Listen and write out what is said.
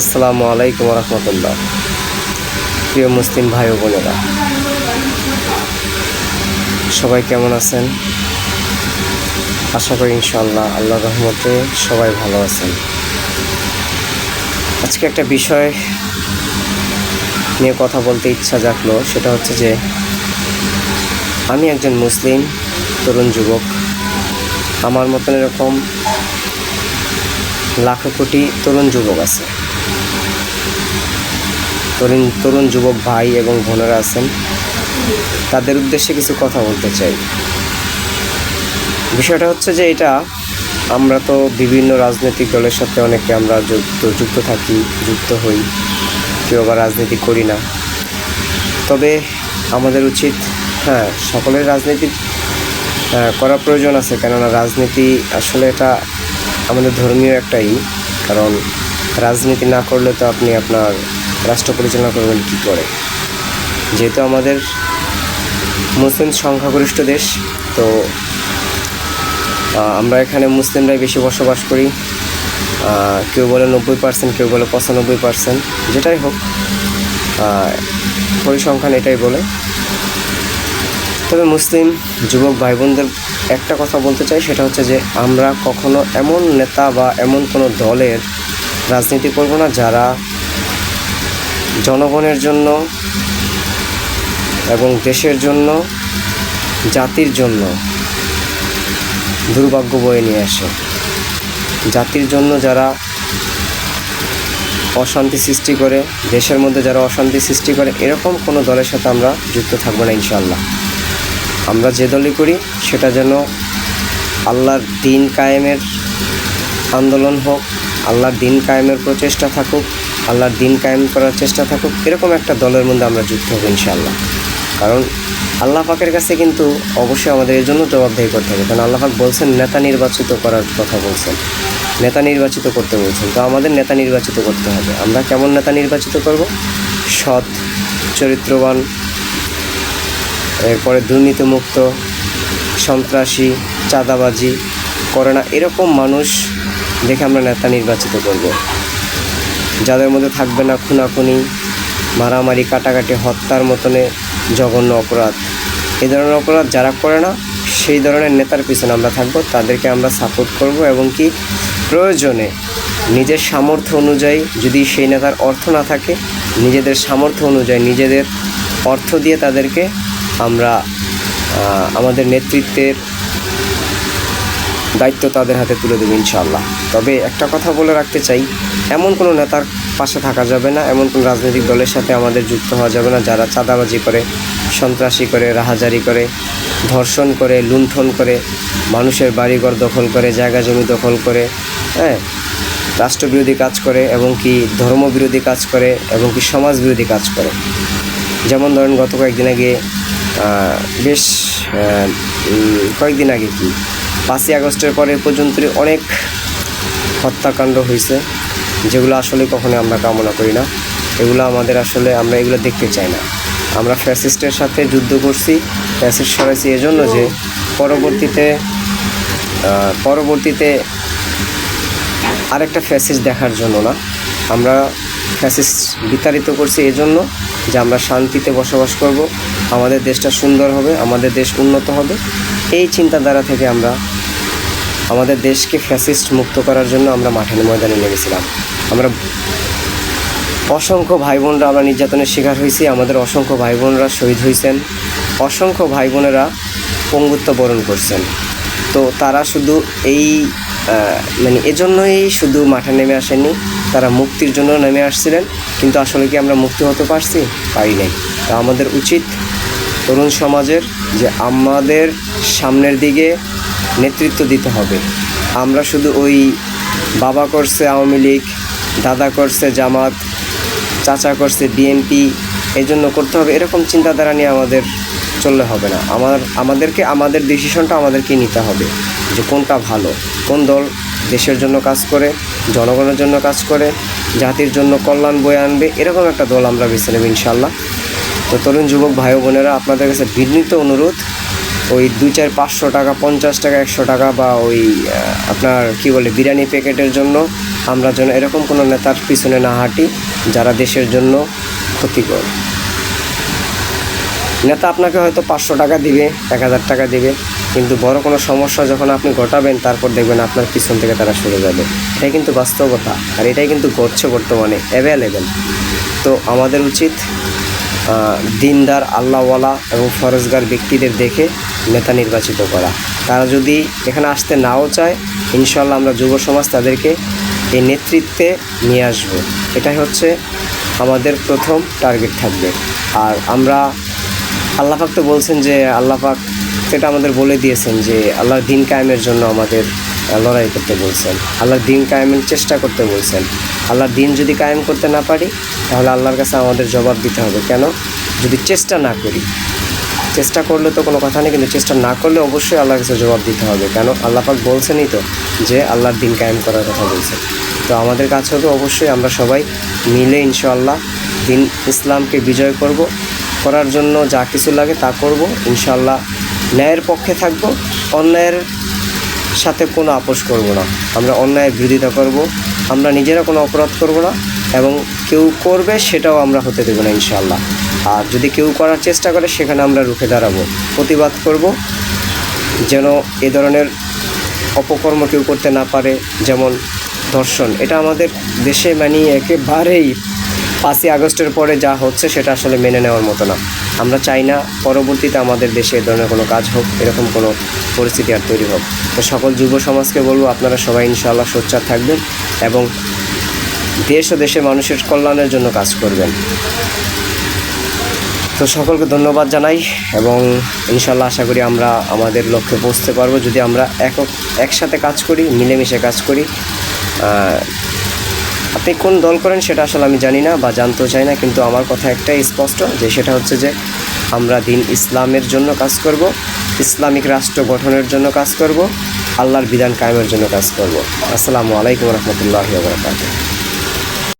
আসসালামু আলাইকুম রহমতুল্লাহ প্রিয় মুসলিম ভাই ও বোনেরা, সবাই কেমন আছেন? আশা করি ইনশাল্লাহ আল্লাহ রহমতে সবাই ভালো আছেন। আজকে একটা বিষয় নিয়ে কথা বলতে ইচ্ছা জাগলো, সেটা হচ্ছে যে আমি একজন মুসলিম তরুণ যুবক। আমার মতন এরকম লাখো কোটি তরুণ যুবক আছে। তরুণ তরুণ যুবক ভাই এবং বোনেরা আছেন। তাদের উদ্দেশ্যে কিছু কথা বলতে চাই। বিষয়টা হচ্ছে যে এটা আমরা তো বিভিন্ন রাজনৈতিক দলের সাথে অনেকে আমরা যুক্ত যুক্ত থাকি যুক্ত হই কেউ আবার রাজনীতি করি না। তবে আমাদের উচিত হ্যাঁ সকলের রাজনীতি আহ, করা প্রয়োজন আছে। কেননা রাজনীতি আসলে এটা আমাদের ধর্মীয় একটাই, কারণ রাজনীতি না করলে তো আপনি আপনার রাষ্ট্র পরিচালনা করবেন কী করে? যেহেতু আমাদের মুসলিম সংখ্যাগরিষ্ঠ দেশ, তো আমরা এখানে মুসলিমরাই বেশি বসবাস করি। কেউ বলে নব্বই পার্সেন্ট কেউ বলে পঁচানব্বই পার্সেন্ট যেটাই হোক পরিসংখ্যান এটাই বলে। তবে মুসলিম যুবক ভাই বোনদের একটা কথা বলতে চাই, সেটা হচ্ছে যে আমরা কখনো এমন নেতা বা এমন কোনো দলের রাজনীতি করব না যারা জনগণের জন্য এবং দেশের জন্য, জাতির জন্য দুর্ভাগ্য বয়ে নিয়ে আসে। জাতির জন্য যারা অশান্তি সৃষ্টি করে, দেশের মধ্যে যারা অশান্তি সৃষ্টি করে, এরকম কোনো দলের সাথে আমরা যুক্ত থাকব না ইনশাল্লাহ আমরা যে দলই করি, সেটা যেন আল্লাহর দিন কায়েমের আন্দোলন হোক, আল্লাহর দিন কায়েমের প্রচেষ্টা থাকুক, আল্লাহর দিন কায়েম করার চেষ্টা থাকুক, এরকম একটা দলের মধ্যে আমরা যুক্ত হব ইনশাআল্লাহ। কারণ আল্লাহ পাকের কাছে কিন্তু অবশ্যই আমাদের এর জন্য জবাবদাহি করতে হবে। কারণ আল্লাহ পাক বলছেন, নেতা নির্বাচিত করার কথা বলছেন। নেতা নির্বাচিত করতে বলছেন। তো আমাদের নেতা নির্বাচিত করতে হবে। আমরা কেমন নেতা নির্বাচিত করব? সৎ, চরিত্রবান এরপরে দুর্নীতিমুক্ত, সন্ত্রাসী, চাঁদাবাজি করে না এরকম মানুষ দেখে আমরা নেতা নির্বাচিত করব। যাদের মধ্যে থাকবে না খুনাখুনি, মারামারি, কাটাকাটি, হত্যার মতনে জঘন্য অপরাধ। এই ধরনের অপরাধ যারা করে না, সেই ধরনের নেতার পিছনে আমরা থাকব। তাদেরকে আমরা সাপোর্ট করব এবং কি প্রয়োজনে নিজের সামর্থ্য অনুযায়ী যদি সেই নেতার অর্থ না থাকে, নিজেদের সামর্থ্য অনুযায়ী নিজেদের অর্থ দিয়ে তাদেরকে আমরা আমাদের নেতৃত্বের দায়িত্ব তাদের হাতে তুলে দেবো ইনশাআল্লাহ। তবে একটা কথা বলে রাখতে চাই, এমন কোনো নেতার পাশে থাকা যাবে না, এমন কোনো রাজনৈতিক দলের সাথে আমাদের যুক্ত হওয়া যাবে না যারা চাঁদাবাজি করে, সন্ত্রাসী করে, রাহাজারি করে, ধর্ষণ করে, লুণ্ঠন করে, মানুষের বাড়িঘর দখল করে, জায়গা জমি দখল করে হ্যাঁ রাষ্ট্রবিরোধী কাজ করে এবং কি ধর্মবিরোধী কাজ করে এবং কি সমাজ বিরোধী কাজ করে। যেমন ধরেন গত কয়েকদিন আগে বেশ কয়েকদিন আগে কি, পাঁচই আগস্টের পরে পর্যন্ত অনেক হত্যাকাণ্ড হয়েছে, যেগুলো আসলে কখনো আমরা কামনা করি না। এগুলো আমাদের আসলে, আমরা এগুলো দেখতে চাই না। আমরা ফ্যাসিস্টের সাথে যুদ্ধ করছি, ফ্যাসিস্ট সরাইছি এজন্য যে পরবর্তীতে পরবর্তীতে আরেকটা ফ্যাসিস দেখার জন্য না। আমরা ফ্যাসিস বিতাড়িত করছি এজন্য যে আমরা শান্তিতে বসবাস করব। আমাদের দেশটা সুন্দর হবে, আমাদের দেশ উন্নত হবে। এই চিন্তাধারা থেকে আমরা আমাদের দেশকে ফ্যাসিস্ট মুক্ত করার জন্য আমরা মাঠের ময়দানে নেমেছিলাম। আমরা অসংখ্য ভাই বোনরা আমরা নির্যাতনের শিকার হয়েছি, আমাদের অসংখ্য ভাই বোনরা শহীদ হয়েছেন, অসংখ্য ভাই বোনেরা পঙ্গুত্ব বরণ করছেন। তো তারা শুধু এই মানে এজন্যই শুধু মাঠে নেমে আসেননি তারা মুক্তির জন্য নেমে আসছিলেন, কিন্তু আসলে কি আমরা মুক্তি হতে পারছি? পারি নাই। তা আমাদের উচিত তরুণ সমাজের যে আমাদের সামনের দিকে নেতৃত্ব দিতে হবে। আমরা শুধু ওই বাবা করছে আওয়ামী লীগ, দাদা করছে জামাত, চাচা করছে বিএনপি, এই জন্য করতে হবে। এরকম চিন্তাধারা নিয়ে আমাদের চললে হবে না। আমার, আমাদেরকে, আমাদের ডিসিশনটা আমাদেরকে নিতে হবে যে কোনটা ভালো, কোন দল দেশের জন্য কাজ করে, জনগণের জন্য কাজ করে, জাতির জন্য কল্যাণ বয়ে আনবে, এরকম একটা দল আমরা বেছে নেব ইনশাল্লাহ তো তরুণ যুবক ভাই বোনেরা, আপনাদের কাছে বিনীত অনুরোধ, ওই দুই চার পাঁচশো টাকা, পঞ্চাশ টাকা, একশো টাকা বা ওই আপনার কি বলে, বিরিয়ানি প্যাকেটের জন্য আমরা যেন এরকম কোনো নেতার পিছনে না হাঁটি, যারা দেশের জন্য ক্ষতিকর। নেতা আপনাকে হয়তো পাঁচশো টাকা দিবে, এক হাজার টাকা দিবে কিন্তু বড় কোনো সমস্যা যখন আপনি ঘটাবেন, তারপর দেখবেন আপনার পিছন থেকে তারা সরে যাবে। এটাই কিন্তু বাস্তবতা, আর এটাই কিন্তু ঘটছে বর্তমানে অ্যাভেলেবেল তো আমাদের উচিত দিনদার, আল্লাহওয়ালা এবং ফরজগার ব্যক্তিদের দেখে নেতা নির্বাচিত করা। তারা যদি এখানে আসতে নাও চায় ইনশাল্লাহ আমরা যুব সমাজ তাদেরকে এই নেতৃত্বে নিয়ে আসব। এটাই হচ্ছে আমাদের প্রথম টার্গেট থাকবে। আর আমরা, আল্লাহ পাক তো বলছেন যে, আল্লাহ পাক সেটা আমাদের বলে দিয়েছেন যে আল্লাহর দিন কায়েমের জন্য আমাদের লড়াই করতে বলছেন। আল্লাহর দিন কায়েমের চেষ্টা করতে বলছেন। আল্লাহর দিন যদি কায়েম করতে না পারি, তাহলে আল্লাহর কাছে আমাদের জবাব দিতে হবে। কেন? যদি চেষ্টা না করি। চেষ্টা করলে তো কোনো কথা নেই, কিন্তু চেষ্টা না করলে অবশ্যই আল্লাহর কাছে জবাব দিতে হবে। কেন? আল্লাহ পাক বলছেনই তো যে আল্লাহর দিন কায়েম করার কথা বলছেন। তো আমাদের কাছে হবে অবশ্যই আমরা সবাই মিলে ইনশাআল্লাহ দিন ইসলামকে বিজয় করব। করার জন্য যা কিছু লাগে তা করব। ইনশাআল্লাহ ন্যায়ের পক্ষে থাকব, অন্যায়ের সাথে কোনো আপোষ করব না। আমরা অন্যায়ের বিরোধিতা করব, আমরা নিজেরা কোনো অপরাধ করব না এবং কেউ করবে সেটাও আমরা হতে দেবো না ইনশাল্লাহ আর যদি কেউ করার চেষ্টা করে, সেখানে আমরা রুখে দাঁড়াবো। প্রতিবাদ করব যেন এ ধরনের অপকর্ম কেউ করতে না পারে, যেমন ধর্ষণ। এটা আমাদের দেশে মানে একেবারেই পাঁচই আগস্টের পরে যা হচ্ছে সেটা আসলে মেনে নেওয়ার মতো না। আমরা চাই না পরবর্তীতে আমাদের দেশে এ ধরনের কোনো কাজ হোক, এরকম কোনো পরিস্থিতি আর তৈরি হোক। তো সকল যুব সমাজকে বলব, আপনারা সবাই ইনশাআল্লাহ সোচ্চার থাকবেন এবং দেশ ও দেশের মানুষের কল্যাণের জন্য কাজ করবেন। তো সকলকে ধন্যবাদ জানাই এবং ইনশাল্লাহ আশা করি আমরা আমাদের লক্ষ্যে পৌঁছতে পারব। যদি আমরা একক একসাথে কাজ করি, মিলেমিশে কাজ করি আপনি কোন দল করেন সেটা আসলে আমি জানি না বা জানতেও চাই না, কিন্তু আমার কথা একটাই স্পষ্ট, যে সেটা হচ্ছে যে আমরা দিন ইসলামের জন্য কাজ করব, ইসলামিক রাষ্ট্র গঠনের জন্য কাজ করব, আল্লাহর বিধান কায়েমের জন্য কাজ করব। আসসালামু আলাইকুম রহমতুল্লাহ বরকাত